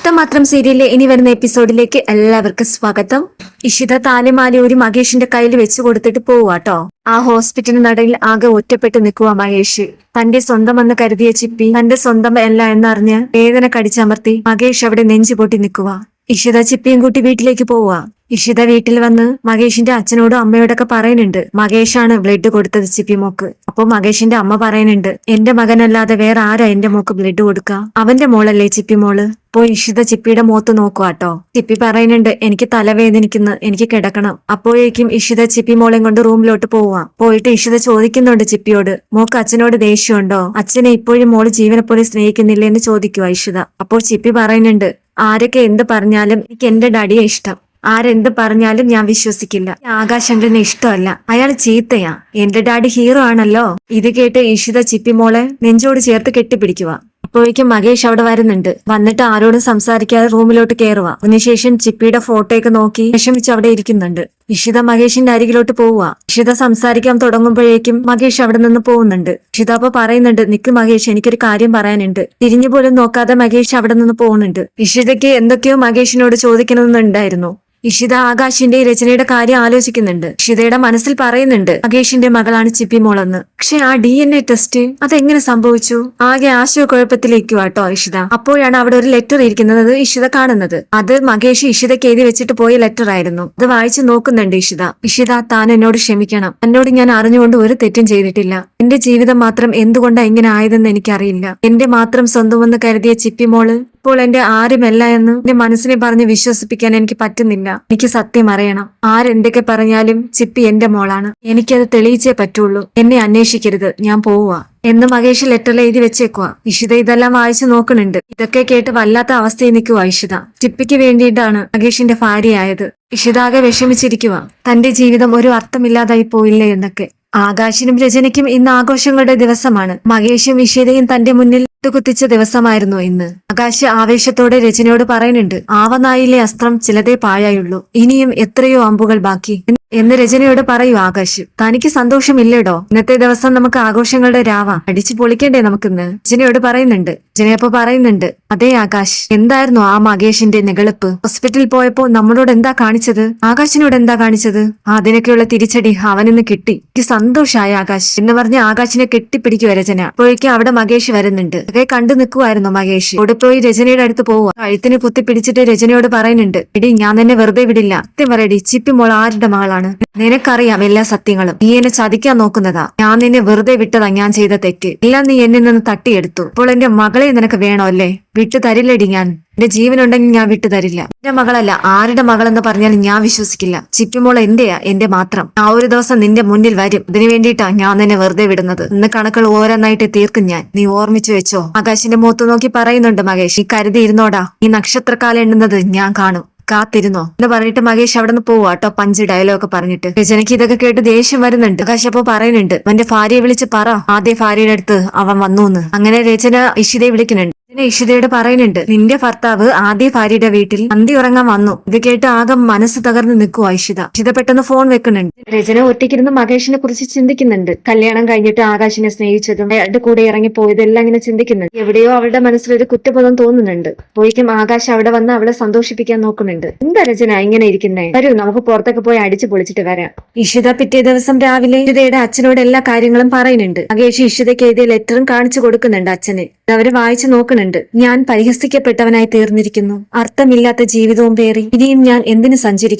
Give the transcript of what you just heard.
ഇഷ്ടമാത്രം സീരിയലിലെ ഇനി വരുന്ന എപ്പിസോഡിലേക്ക് എല്ലാവർക്കും സ്വാഗതം. ഇഷിത താലിമാലി ഒരു മഹേഷിന്റെ കയ്യിൽ വെച്ചു കൊടുത്തിട്ട് പോവാട്ടോ ആ ഹോസ്പിറ്റലിന് നടയിൽ ആകെ ഒറ്റപ്പെട്ട് നിൽക്കുക മഹേഷ്. തന്റെ സ്വന്തമെന്ന് കരുതിയ ചിപ്പി തന്റെ സ്വന്തം അല്ല എന്നറിഞ്ഞ് വേദന കടിച്ചമർത്തി മഹേഷ് അവിടെ നെഞ്ചു പൊട്ടി നിൽക്കുക ഇഷിത ചിപ്പിയും കൂട്ടി വീട്ടിലേക്ക് പോവുക ഇഷിത വീട്ടിൽ വന്ന് മഹേഷിന്റെ അച്ഛനോടും അമ്മയോടൊക്കെ പറയുന്നുണ്ട്. മഹേഷാണ് ബ്ലഡ് കൊടുത്തത് ചിപ്പി മോക്ക്. അപ്പൊ മഹേഷിന്റെ അമ്മ പറയുന്നുണ്ട് എന്റെ മകനല്ലാതെ വേറെ ആരാ എന്റെ മോക്ക് ബ്ലഡ് കൊടുക്ക? അവന്റെ മോളല്ലേ ചിപ്പി മോൾ? അപ്പോ ഇഷിത ചിപ്പിയുടെ മുഖത്ത് നോക്കുക കേട്ടോ. ചിപ്പി പറയുന്നുണ്ട് എനിക്ക് തലവേദനിക്കുന്നു എനിക്ക് കിടക്കണം. അപ്പോഴേക്കും ഇഷിത ചിപ്പി മോളെയും കൊണ്ട് റൂമിലോട്ട് പോവാ പോയിട്ട് ഇഷിത ചോദിക്കുന്നുണ്ട് ചിപ്പിയോട് മോക്ക് അച്ഛനോട് ദേഷ്യമുണ്ടോ? അച്ഛനെ ഇപ്പോഴും മോൾ ജീവനെ പോലെ സ്നേഹിക്കുന്നില്ലേ എന്ന് ചോദിക്കുക ഇഷിത. അപ്പോൾ ചിപ്പി പറയുന്നുണ്ട് ആരൊക്കെ എന്ത് പറഞ്ഞാലും എനിക്ക് എന്റെ ഡാഡിയെ ഇഷ്ടം. ആരെന്ത് പറഞ്ഞാലും ഞാൻ വിശ്വസിക്കില്ല. ആകാശങ്കറിന് ഇഷ്ടമല്ല. അയാൾ ചീത്തയാ. എന്റെ ഡാഡി ഹീറോ ആണല്ലോ. ഇത് കേട്ട് ഇഷിത ചിപ്പി മോളെ നെഞ്ചോട് ചേർത്ത് കെട്ടിപ്പിടിക്കുക. അപ്പോഴേക്കും മഹേഷ് അവിടെ വരുന്നുണ്ട്. വന്നിട്ട് ആരോടും സംസാരിക്കാതെ റൂമിലോട്ട് കയറുക അതിനുശേഷം ചിപ്പിയുടെ ഫോട്ടോയൊക്കെ നോക്കി വിഷമിച്ച് അവിടെ ഇരിക്കുന്നുണ്ട്. ഇഷിത മഹേഷിന്റെ അരികിലോട്ട് പോവുക ഇഷിത സംസാരിക്കാൻ തുടങ്ങുമ്പോഴേക്കും മഹേഷ് അവിടെ നിന്ന് പോകുന്നുണ്ട്. ഇഷിത അപ്പൊ പറയുന്നുണ്ട് നിക്ക് മഹേഷ് എനിക്കൊരു കാര്യം പറയാനുണ്ട്. തിരിഞ്ഞു പോലും നോക്കാതെ മഹേഷ് അവിടെ നിന്ന് പോകുന്നുണ്ട്. ഇഷിതയ്ക്ക് എന്തൊക്കെയോ മഹേഷിനോട് ചോദിക്കണമെന്നുണ്ടായിരുന്നു. ഇഷിത ആകാശിന്റെ രചനയുടെ കാര്യം ആലോചിക്കുന്നുണ്ട്. ഇഷിതയുടെ മനസ്സിൽ പറയുന്നുണ്ട് മഹേഷിന്റെ മകളാണ് ചിപ്പി മോളെന്ന്. പക്ഷെ ആ ഡി എൻ എ ടെസ്റ്റ് അതെങ്ങനെ സംഭവിച്ചു? ആകെ ആശയക്കുഴപ്പത്തിലേക്കുവാ കേട്ടോ ഇഷിത. അപ്പോഴാണ് അവിടെ ഒരു ലെറ്റർ ഇരിക്കുന്നത് ഇഷിത കാണുന്നത്. അത് മഹേഷ് ഇഷിതയ്ക്ക് എഴുതി വെച്ചിട്ട് പോയ ലെറ്റർ ആയിരുന്നു. അത് വായിച്ചു നോക്കുന്നുണ്ട് ഇഷിത. ഇഷിത താൻ എന്നോട് ക്ഷമിക്കണം. എന്നോട് ഞാൻ അറിഞ്ഞുകൊണ്ട് ഒരു തെറ്റും ചെയ്തിട്ടില്ല. എന്റെ ജീവിതം മാത്രം എന്തുകൊണ്ടാ ഇങ്ങനെ ആയതെന്ന് എനിക്കറിയില്ല. എന്റെ മാത്രം സ്വന്തമെന്ന് കരുതിയ ചിപ്പിമോൾ ഇപ്പോൾ എന്റെ ആരുമല്ല എന്ന് എന്റെ മനസ്സിനെ പറഞ്ഞ് വിശ്വസിപ്പിക്കാൻ എനിക്ക് പറ്റുന്നില്ല. എനിക്ക് സത്യം അറിയണം. ആരെന്തൊക്കെ പറഞ്ഞാലും ചിപ്പി എന്റെ മോളാണ്. എനിക്കത് തെളിയിച്ചേ പറ്റുള്ളൂ. എന്നെ അന്വേഷിക്കരുത്. ഞാൻ പോവുക എന്ന് മഹേഷ് ലെറ്റർ എഴുതി വെച്ചേക്കുക ഇഷിത ഇതെല്ലാം വായിച്ചു നോക്കുന്നുണ്ട്. ഇതൊക്കെ കേട്ട് വല്ലാത്ത അവസ്ഥയിൽ നിൽക്കുക ഇഷിത. ടിപ്പിക്ക് വേണ്ടിയിട്ടാണ് മഹേഷിന്റെ ഭാര്യയായത്. ഇഷിതാകെ വിഷമിച്ചിരിക്കുക തന്റെ ജീവിതം ഒരു അർത്ഥമില്ലാതായി പോയില്ലേ എന്നൊക്കെ. ആകാശിനും രചനയ്ക്കും ഇന്ന് ആഘോഷങ്ങളുടെ ദിവസമാണ്. മഹേഷും ഇഷിതയും തന്റെ മുന്നിൽ കുത്തിച്ച ദിവസമായിരുന്നു ഇന്ന്. ആകാശ് ആവേശത്തോടെ രചനയോട് പറയുന്നുണ്ട് ആവനായിലെ അസ്ത്രം ചിലതേ പാഴായുള്ളൂ. ഇനിയും എത്രയോ അമ്പുകൾ ബാക്കി. എന്ന് രചനയോട് പറയൂ ആകാശ് തനിക്ക് സന്തോഷമില്ലേടോ? ഇന്നത്തെ ദിവസം നമുക്ക് ആഘോഷങ്ങളുടെ രാവ. അടിച്ചു പൊളിക്കണ്ടേ നമുക്കിന്ന്? രചനയോട് പറയുന്നുണ്ട് രചനയപ്പോ പറയുന്നുണ്ട് അതേ ആകാശ് എന്തായിരുന്നു ആ മകേഷിന്റെ നികളിപ്പ് ഹോസ്പിറ്റലിൽ പോയപ്പോ നമ്മളോട് എന്താ കാണിച്ചത്? ആകാശിനോട് എന്താ കാണിച്ചത്? അതിനൊക്കെയുള്ള തിരിച്ചടി അവനിന്ന് കിട്ടി. എനിക്ക് സന്തോഷായ ആകാശ്. എന്ന് പറഞ്ഞ് ആകാശിനെ കെട്ടിപ്പിടിക്കുക രചന. അപ്പോഴേക്കും അവിടെ മകേഷ് വരുന്നുണ്ട്. അതൊക്കെ കണ്ടു നിൽക്കുമായിരുന്നു മഹേഷ്. അവിടെ പോയി രചനയുടെ അടുത്ത് പോവുക. കഴുത്തിന് കുത്തി പിടിച്ചിട്ട് രചനയോട് പറയുന്നുണ്ട് എടി ഞാൻ നിന്നെ വെറുതെ വിടില്ല. സത്യം പറയടി ചിപ്പി മോൾ ആരുടെ മകളാണ്? നിനക്കറിയാം എല്ലാ സത്യങ്ങളും. നീ എന്നെ ചതിക്കാൻ നോക്കുന്നതാ. ഞാൻ നിന്നെ വെറുതെ വിട്ടതാ ഞാൻ ചെയ്ത തെറ്റ്. എല്ലാം നീ എന്നിൽ നിന്ന് തട്ടിയെടുത്തു. അപ്പോൾ എന്റെ മകളെ നിനക്ക് വേണോ അല്ലേ? വിട്ടു തരില്ലടി ഞാൻ. എന്റെ ജീവനുണ്ടെങ്കിൽ ഞാൻ വിട്ടു തരില്ല. എന്റെ മകളല്ല ആരുടെ മകളെന്ന് പറഞ്ഞാൽ ഞാൻ വിശ്വസിക്കില്ല. ചിറ്റുമോൾ എന്റെയാ എന്റെ മാത്രം. ആ ഒരു ദിവസം നിന്റെ മുന്നിൽ വരും. അതിനു വേണ്ടിയിട്ടാ ഞാൻ നിന്നെ വെറുതെ വിടുന്നത്. ഇന്ന് കണക്കുകൾ ഓരോന്നായിട്ട് തീർക്കും ഞാൻ. നീ ഓർമ്മിച്ചു വെച്ചോ? ആകാശിന്റെ മുഖത്ത് നോക്കി പറയുന്നുണ്ട് മകേഷ് ഈ കരുതി ഇരുന്നോടാ. ഈ നക്ഷത്രക്കാലം എണ്ണുന്നത് ഞാൻ കാണും. കാത്തിരുന്നോ? എന്ന് പറഞ്ഞിട്ട് മകേഷ് അവിടെ നിന്ന് പോവാ കേട്ടോ പഞ്ച് ഡയലോഗ് പറഞ്ഞിട്ട്. രചനയ്ക്ക് ഇതൊക്കെ കേട്ട് ദേഷ്യം വരുന്നുണ്ട്. ആകാശ് അപ്പൊ പറയുന്നുണ്ട് അവന്റെ ഭാര്യയെ വിളിച്ച് പറ. ആദ്യ ഭാര്യയുടെ അടുത്ത് അവൻ വന്നു അങ്ങനെ രചന ഇഷിതയെ വിളിക്കുന്നുണ്ട്. രചന ഇഷിതയോട് പറയുന്നുണ്ട്. നിന്റെ ഭർത്താവ് ആദ്യ ഭാര്യയുടെ വീട്ടിൽ അന്തി ഉറങ്ങാൻ വന്നു. ഇത് കേട്ട് ആകെ മനസ്സ് തകർന്ന് നിൽക്കുക ഇഷിത. ഇഷിത പെട്ടെന്ന് ഫോൺ വെക്കുന്നുണ്ട്. രചന ഒറ്റയ്ക്കിരുന്ന് മകേഷിനെ കുറിച്ച് ചിന്തിക്കുന്നുണ്ട്. കല്യാണം കഴിഞ്ഞിട്ട് ആകാശിനെ സ്നേഹിച്ചതും അയാളുടെ കൂടെ ഇറങ്ങി പോയതെല്ലാം ഇങ്ങനെ ചിന്തിക്കുന്നുണ്ട്. എവിടെയോ അവളുടെ മനസ്സിൽ ഒരു കുറ്റബോധം തോന്നുന്നുണ്ട്. പോയിക്കും ആകാശ് അവിടെ വന്ന് അവളെ സന്തോഷിപ്പിക്കാൻ നോക്കുന്നുണ്ട്. എന്താ രചന ഇങ്ങനെ ഇരിക്കുന്നേ? വരൂ നമുക്ക് പുറത്തൊക്കെ പോയി അടിച്ചു പൊളിച്ചിട്ട് വരാം. ഇഷിത പിറ്റേ ദിവസം രാവിലെ ഇഷിതയുടെ അച്ഛനോട് എല്ലാ കാര്യങ്ങളും പറയുന്നുണ്ട്. മകേഷ് ഇഷിതയ്ക്ക് എഴുതിയ ലെറ്ററും കാണിച്ചു കൊടുക്കുന്നുണ്ട് അച്ഛന്. അവർ വായിച്ചു നോക്കുന്നുണ്ട്. ഞാൻ പരിഹസിക്കപ്പെട്ടവനായി തീർന്നിരിക്കുന്നു. അർത്ഥമില്ലാത്ത ജീവിതവും പേറി ഇനിയും ഞാൻ എന്തിനു സഞ്ചരിക്കണം?